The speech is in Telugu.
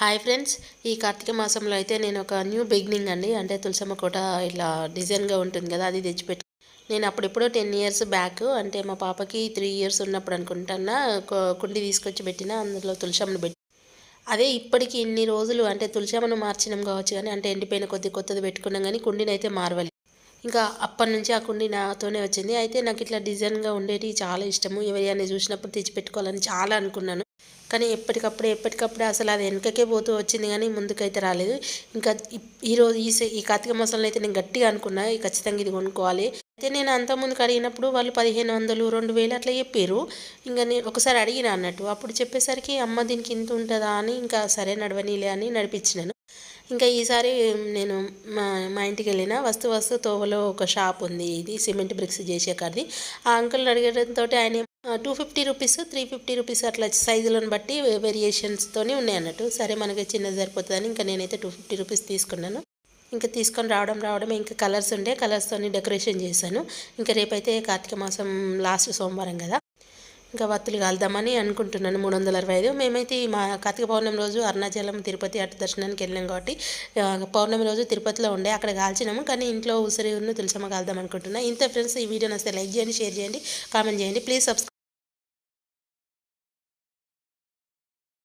హాయ్ ఫ్రెండ్స్ ఈ కార్తీక మాసంలో అయితే నేను ఒక న్యూ బిగినింగ్ అండి. అంటే తులసమ్మ కోట ఇట్లా డిజైన్గా ఉంటుంది కదా అది తెచ్చిపెట్టి. నేను అప్పుడెప్పుడు టెన్ ఇయర్స్ బ్యాక్ అంటే మా పాపకి త్రీ ఇయర్స్ ఉన్నప్పుడు అనుకుంటున్నా కుండి తీసుకొచ్చి పెట్టిన అందులో తులసమ్మను పెట్టి. అదే ఇప్పటికి ఇన్ని రోజులు అంటే తులసమ్మను మార్చినాం కావచ్చు కానీ అంటే ఎండిపోయిన కొద్ది కొత్తది పెట్టుకున్నాం కానీ కుండీని అయితే మారవాలి. ఇంకా అప్పటి నుంచి ఆ కుండి నాతోనే వచ్చింది. అయితే నాకు ఇట్లా డిజైన్గా ఉండేటివి చాలా ఇష్టము. ఎవరైనా చూసినప్పుడు తెచ్చి పెట్టుకోవాలని చాలా అనుకున్నాను. కానీ ఎప్పటికప్పుడే ఎప్పటికప్పుడే అసలు అది వెనకకే పోతూ వచ్చింది కానీ ముందుకైతే రాలేదు. ఇంకా ఈరోజు ఈ ఈ సే- ఈ కార్తీక మాసంలో అయితే నేను గట్టిగా అనుకున్నా ఖచ్చితంగా ఇది కొనుక్కోవాలి. అయితే నేను అంత ముందుకు అడిగినప్పుడు వాళ్ళు పదిహేను వందలు రెండు వేలు అట్లా చెప్పారు ఇంకా నేను ఒకసారి అడిగిన అన్నట్టు. అప్పుడు చెప్పేసరికి అమ్మ దీనికి ఇంత ఉంటుందా అని ఇంకా సరే నడవనీలే అని నడిపించినాను. ఇంకా ఈసారి నేను మా మా ఇంటికి వెళ్ళిన వస్తు వస్తు తోవలో ఒక షాప్ ఉంది ఇది సిమెంట్ బ్రిక్స్ చేసే కాడిది ఆ అంకుల్ అడగడంతో ఆయన two fifty rupees three fifty rupees అట్లా సైజులను బట్టి వేరియేషన్స్తోనే ఉన్నాయి అన్నట్టు. సరే మనకి చిన్నది సరిపోతుందని ఇంకా నేనైతే టూ ఫిఫ్టీ రూపీస్ తీసుకున్నాను. ఇంకా తీసుకొని రావడం రావడం ఇంకా కలర్స్ ఉండే కలర్స్తోని డెకరేషన్ చేశాను. ఇంకా రేపైతే కార్తీక మాసం లాస్ట్ సోమవారం కదా. ఇంకా వత్తులు కాలుదామని అనుకుంటున్నాను మూడు వందల అరవై ఐదు. మేమైతే మా కార్తీక పౌర్ణమి రోజు అరుణాచలం తిరుపతి అటు దర్శనానికి వెళ్ళాం కాబట్టి పౌర్ణమి రోజు తిరుపతిలో ఉండే అక్కడ కాల్చినాము. కానీ ఇంట్లో ఉసిరి ఉన్న తులసమ్మ కాల్దాం అనుకుంటున్నాను ఇంత ఫ్రెండ్స్ ఈ వీడియో నచ్చితే లైక్ చేయండి షేర్ చేయండి కామెంట్ చేయండి. Please subscribe